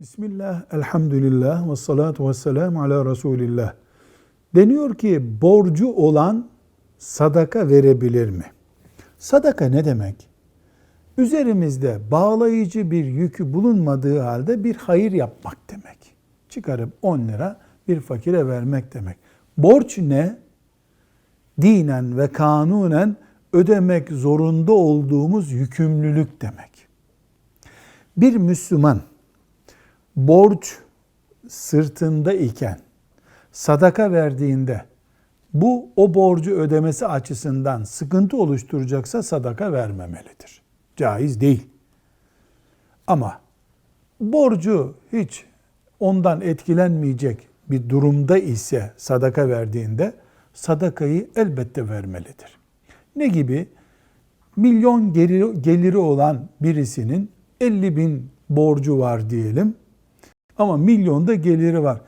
Bismillah, elhamdülillah ve salatu ve selamu ala Resulillah. Deniyor ki borcu olan sadaka verebilir mi? Sadaka ne demek? Üzerimizde bağlayıcı bir yükü bulunmadığı halde bir hayır yapmak demek. Çıkarıp 10 lira bir fakire vermek demek. Borç ne? Dinen ve kanunen ödemek zorunda olduğumuz yükümlülük demek. Bir Müslüman borç sırtında iken sadaka verdiğinde bu o borcu ödemesi açısından sıkıntı oluşturacaksa sadaka vermemelidir. Caiz değil. Ama borcu hiç ondan etkilenmeyecek bir durumda ise sadaka verdiğinde sadakayı elbette vermelidir. Ne gibi? Milyon geliri, geliri olan birisinin 50 bin borcu var diyelim. Ama milyonda geliri var.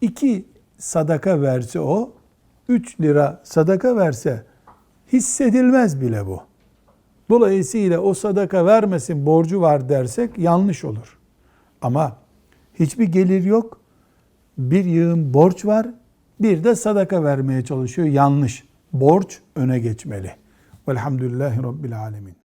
İki sadaka verse o, 3 lira sadaka verse hissedilmez bile bu. Dolayısıyla o sadaka vermesin borcu var dersek yanlış olur. Ama hiçbir gelir yok. Bir yığın borç var. Bir de sadaka vermeye çalışıyor. Yanlış. Borç öne geçmeli. Velhamdülillahi Rabbil Alemin.